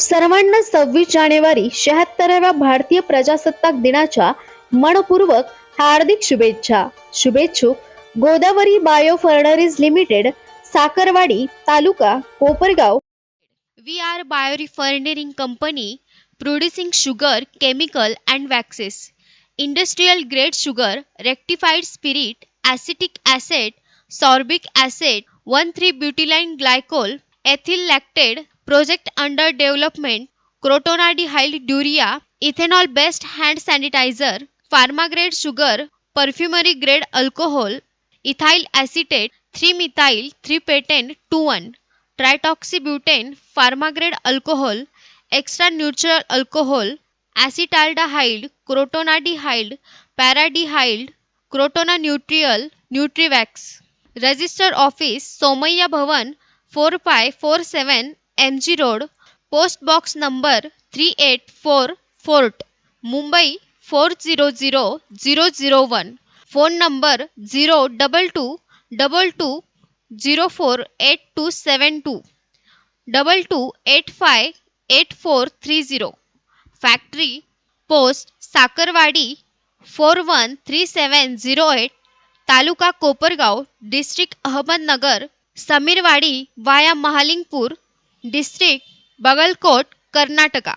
सर्वांना सव्वीस जानेवारी शहात्तराव्या भारतीय प्रजासत्ताक दिनाच्या मनपूर्वक हार्दिक शुभेच्छा शुभेच्छुक Godavari bio refineries limited Sakarwadi taluka Kopargaon V R bio refining company producing sugar chemical and waxes industrial grade sugar rectified spirit acetic acid sorbic acid one three butylene glycol ethyl lactate project under development crotonadihyl Durya, ethanol based hand sanitizer, pharma grade sugar, perfumery grade alcohol, ethyl acetate, 3 methyl 3 patent 2 1, tritoxibutane, pharma grade alcohol, extra neutral alcohol, acetaldehyde, crotonadihyde, crotona crotonaneutriol, nutrivax. Register office Somaya Bhavan 4547 M G road post box number three eight four fort Mumbai four zero zero zero zero one phone number zero double two double two zero four eight two seven two double two eight five eight four three zero factory post Sakharwadi four one three seven zero eight taluka Kopargaon district Ahmednagar Samirwadi via Mahalingpur district Bagalkot Karnataka